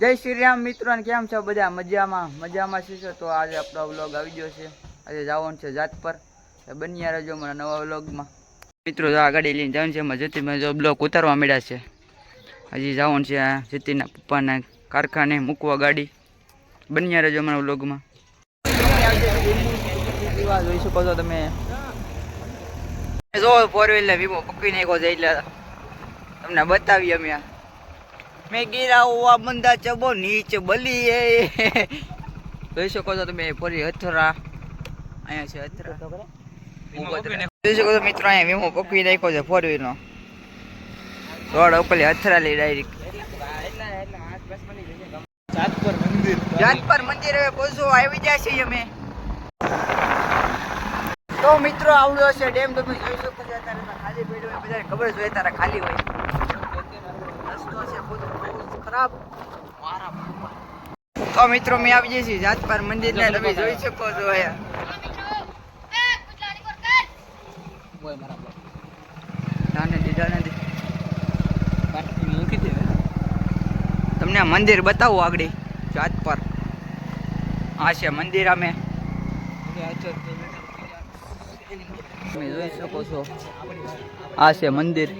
જય શ્રી રામ મિત્રો કેમ છો બધા? મજામાં? મજામાં છો? તો આજે આપણો વ્લોગ આવી ગયો છે. આજે જવાનું છે જાત પર બન્યા રહેજો મને નવા વ્લોગમાં મિત્રો આ ગાડી લઈને જવાનું છે, એમાં જતીમાં જો બ્લોક ઉતારવા મળ્યા છે. હજી જવાનું છે આ જતીના પપ્પાના કારખાને મૂકવા ગાડી. બન્યા રહેજો મને વ્લોગમાં જોઈ શકો છો તમે જો ફોર વ્હીલર વીમો પકવી નાખ્યો છે, એટલે તમને બતાવીએ અમે. મેં ગીરા ઉવા મંદા ચબો નીચે બલી એ. જોઈ શકો છો તમે ફરી અથરા અહીંયા છે અથરા જોઈ શકો છો મિત્રો અહીંયા વીમો પકવી નાખ્યો છે ફોર વ્હીલનો રોડ ઉપર હથરા લઈ ડાયરેક્ટ જાત પર મંદિર હવે પહોંચો આવી જાય છે અમે. તો મિત્રો આવડ્યો છે ડેમ તમે જોઈ શકો છો અત્યારે ખાલી પડ્યો હોય બધાને ખબર જ હોય ત્યારે ખાલી હોય. રસ્તો છે બધો. ખરાબ. મારા બાપા. તો મિત્રો મેં આવી જઈશ જાતપાર મંદિર ને તમે જોઈ શકો છો અહીંયા. તમને આ મંદિર બતાવું આગળ જાત પર. આ છે મંદિર અમે. તમે જોઈ શકો છો. આ છે મંદિર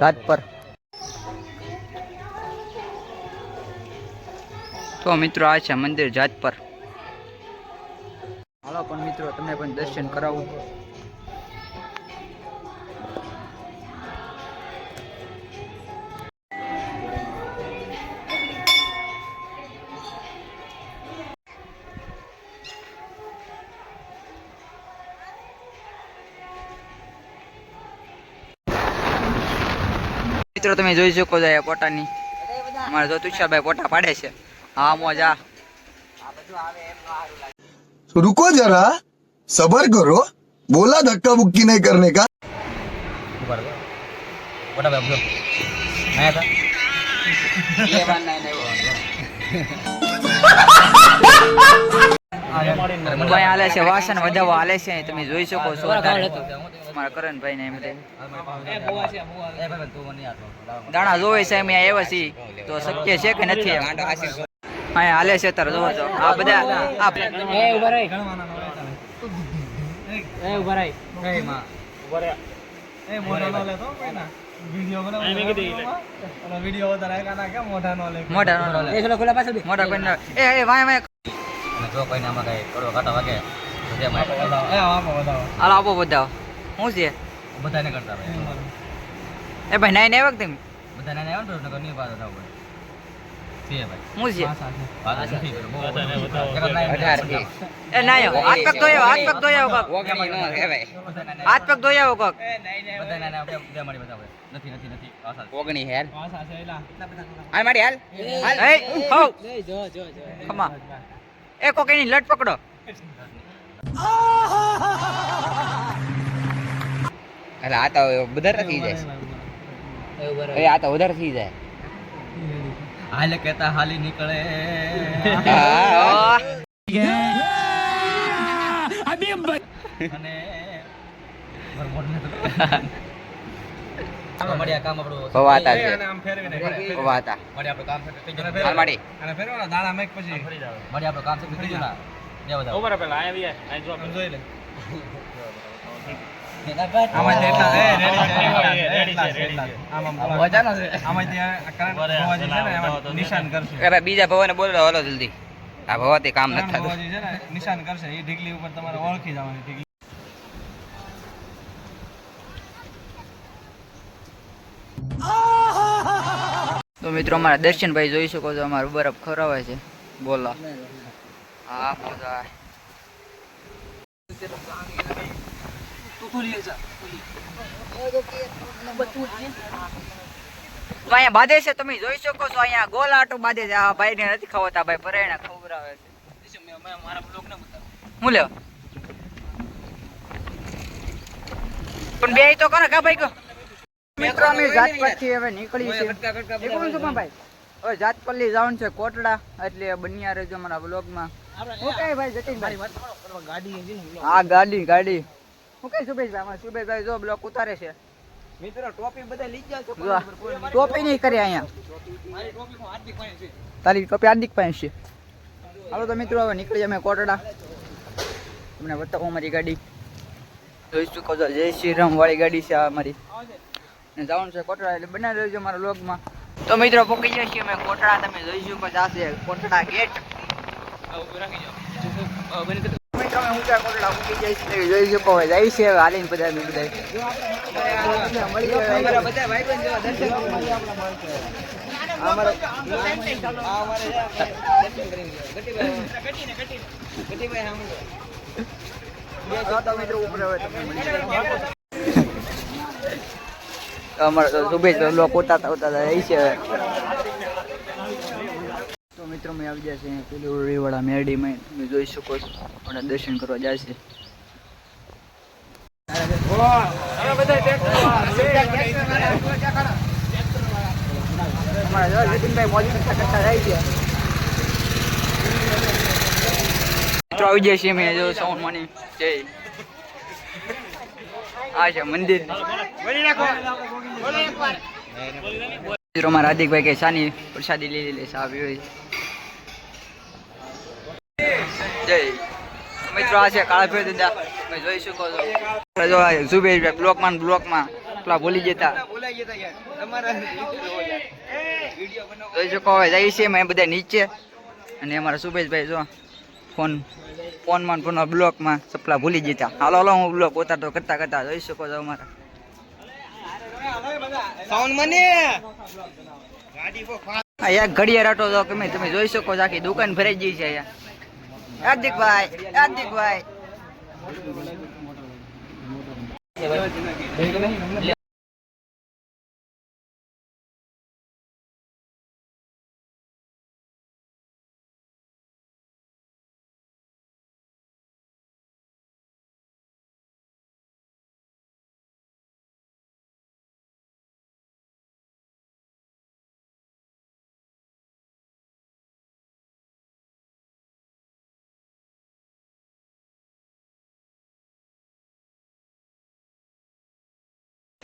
જાત પર. તો મિત્રો આ છે મંદિર જાત પર. હાલો પણ મિત્રો તમને પણ દર્શન કરાવું. મિત્રો તમે જોઈ શકો છો પોટાની અમારે જો તુષારભાઈ પોટા પાડે છે. હા મોજા तो रुको जरा सबर करो बोला धक्का बुक्की नहीं करने का ભાઈ હાલે છે વાસણ વધાવો હાલે છે તમે જોઈ શકો છો અમારા કરણભાઈ ને એમ તે. દાણા જોવે છે અમે આવ્યા છીએ તો શક્ય છે કે નથી એમ અહીંયા હાલે છે તારે જોવો છો. આ બધા આ મોઢા નો. મોઢા ના એ એ વાય વાય જો કોઈને આમાં કઈ કડવો કાંટો વાગે તો જે મારે હાલો આપો બધા. શું છે? કરતા ભાઈ એ ભાઈ નાઈ ને આવ્યા તમે? બધાને આવ્યો ને નહીં પાછો છે. એ ના હાથ પગ ધોઈ હાથ પગ કાક હાથ પગ આવો કાક બધાને આને આપણે બે મળી નથી નથી નથી ઓગણી હેલ હાલ મારી હાલ હાલ એ હો ખમા એ કોક એની લટ પકડો એટલે આ તો વધારે થઈ જાય આ તો વધારે થઈ જાય હાલ કહેતા હાલી નીકળે. અને મળ્યા કામ આપણું છે. મળ્યા આપણું કામ થઈ ગયું હાલ મારી મળ્યા આપણું કામ થઈ ગયું ને. બીજા ભવાને બોલો હલો જલ્દી. આ ભવાથી કામ નથી થતું. નિશાન કરશે. એ ઢીકલી ઉપર તમારે ઓળખી જવાની ઢીકલી. તો મિત્રો અમારા દર્શનભાઈ જોઈ શકો છો અમારું બરફ ખવડાવે છે. બોલો. હા મજા અહીંયા બાંધે છે તમે જોઈ શકો છો અહીંયા ગોલ આટો બાંધે છે. આ ભાઈ ને નથી ખવાતા ભાઈ પરેણા ખવડાવે છે. હું લેવા પણ બે તો કરો કા ભાઈ કો મિત્રો અમે જાત પરથી હવે નીકળી છે નીકળું છું ભાઈ. હવે જાત પલ્લી જવાનું છે કોટડા એટલે બન્યા રહેજો અમારા બ્લોગમાં. કઈ ભાઈ જતીનભાઈ હા ગાડી ગાડી. હું કઈ સુભેશભાઈ અમારા સુભેશભાઈ જો બ્લોક ઉતારે છે. મિત્રો ટોપી બધા લઈ જાવ ટોપી નહીં કરે અહીંયા. છે. તારી ટોપી હાર્દિક પાસે છે. હાલો તો મિત્રો હવે નીકળી અમે કોટડા. તમને બતાવો અમારી ગાડી. જોઈ શકો છો જય શ્રી રામ વાળી ગાડી છે આ અમારી. અને જવાનું છે કોટડા એટલે બનાવી રહેજો મારા વ્લોગમાં. તો મિત્રો પહોંચી જાય છીએ અમે કોટડા તમે જોઈ શકો છો આ છે કોટડા ગેટ. બને તો મિત્રો અમે ઊંચા કોટડા પહોંચી જાય છે? જોઈ શકો, હવે જાય છે હાલીને બધા અમે બધા અમારા તો શુભેચ્છ, લોકો ઉતારતા ઉતારતા જાય છે. મિત્રો, મેં આવી જાય છે. પેલું મેરડીમાં તમે જોઈ શકો છો. આપણે દર્શન કરવા જાય છે. આવી જાય છે મેં જો સાઉન્ડ મની, જય. આ છે મંદિર. હાર્દિકભાઈ કે શાની પ્રસાદી લઈ લે સાહેબ જય. મિત્રો આ છે કાળાભાઈ દાદા તમે જોઈ શકો છો. ભૂલી જતા. નીચે. અમારા સુભેશભાઈ જો ફોન, ફોનમાં ફોન બ્લોકમાં સપલા ભૂલી જતા. હાલો હાલો, હું બ્લોક ઉતારતો કરતા કરતા જોઈ શકો છો અમારા. સાઉન્ડ મને ઘડિયાળ આટો તો તમે જોઈ શકો છો, આખી દુકાન ભરાઈ ગઈ છે અહીંયા. હાર્દિકભાઈ હાર્દિકભાઈ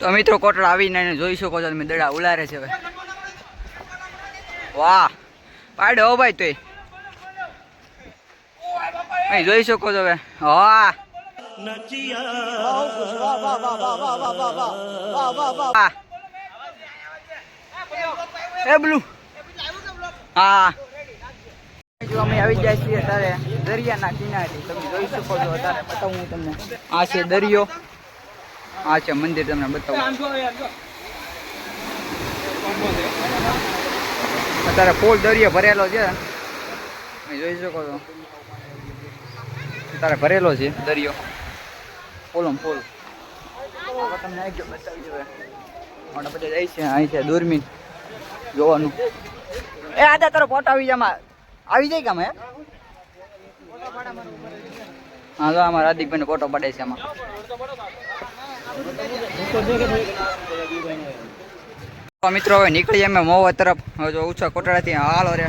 તો મિત્રો કોટડા આવીને જોઈ શકો છો, તમે દડા ઉલારે છે વાહ, પાડો હો ભાઈ તોય. જોઈ શકો છો. એ બ્લુ. હા. અમે આવી જાય છીએ દરિયાના કિનારે. તમે જોઈ શકો છો અત્યારે બતાવું હું તમને. આ છે દરિયો. આ છે મંદિર તમને બતાવું. અત્યારે ફૂલ દરિયો ભરેલો છે. જોઈ શકો છો. અત્યારે ભરેલો છે દરિયો. ફૂલમ ફૂલ. તમને આવી ગયો બતાવી આપણે બધા જાય છે અહીં છે દૂરમીન જોવાનું. એ આદા તારો ફોટો આવી જાય આવી જાય કે અમે હે? હા તો અમારા હાર્દિકભાઈ ફોટો પડે છે આમાં. મિત્રો હવે નીકળીએ અમે મોવા તરફ. જો ઓછા કોટડાથી હાલો રે.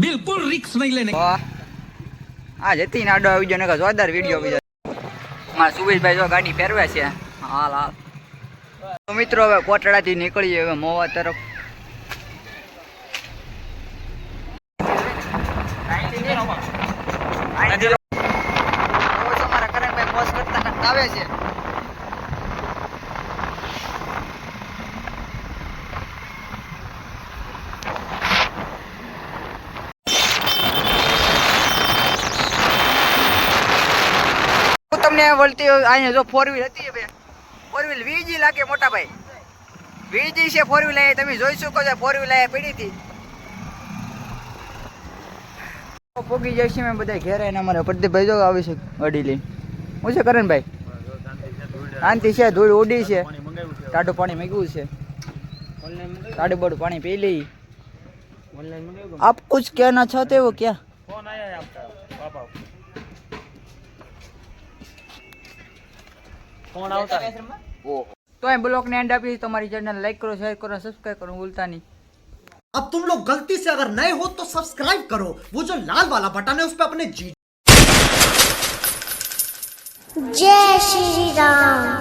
બિલકુલ રિક્સ નહીં લઈને આ જતી નાડો આવી ગયો ને જોરદાર વીડિયો બીજો મારા સુરેશભાઈ જો ગાડી ફેરવે છે. હાલ હાલ. તો મિત્રો હવે કોટડાથી નીકળીએ હવે મોવા તરફ. અમારા કરણભાઈ પોસ્ટ કરતા કરતા આવે છે. તમને વળતી અહીંયા જો ફોર વ્હીલ હતી બે. ફોર વ્હીલ વીજી લાગે મોટા ભાઈ વીજી છે ફોર વ્હીલ તમે જોઈ શકો છો ફોર વ્હીલ અહીંયા પડી હતી. પોગી જાય છે મેં બધા ઘેર આવીને અમારા. પ્રદીપભાઈ જો આવી છે અડી લઈ હું છે કરણભાઈ? શાંતિ છે ધૂળ ઉડી છે. ટાટું પાણી મૂક્યું છે. ટાડું બાડું પાણી પી લઈ. આપ કુછ કહેના ચાહતે તેવો क्या फोन આવતા है તો એ બ્લોગને એન્ડ આપી તમારી ચેનલ લાઈક કરો શેર કરો સબસ્ક્રાઈબ કરો ભૂલતા નહીં अब तुम लोग गलती से अगर नए हो तो सब्सक्राइब करो वो जो लाल वाला बटन है उस पर अपने जी जय श्री राम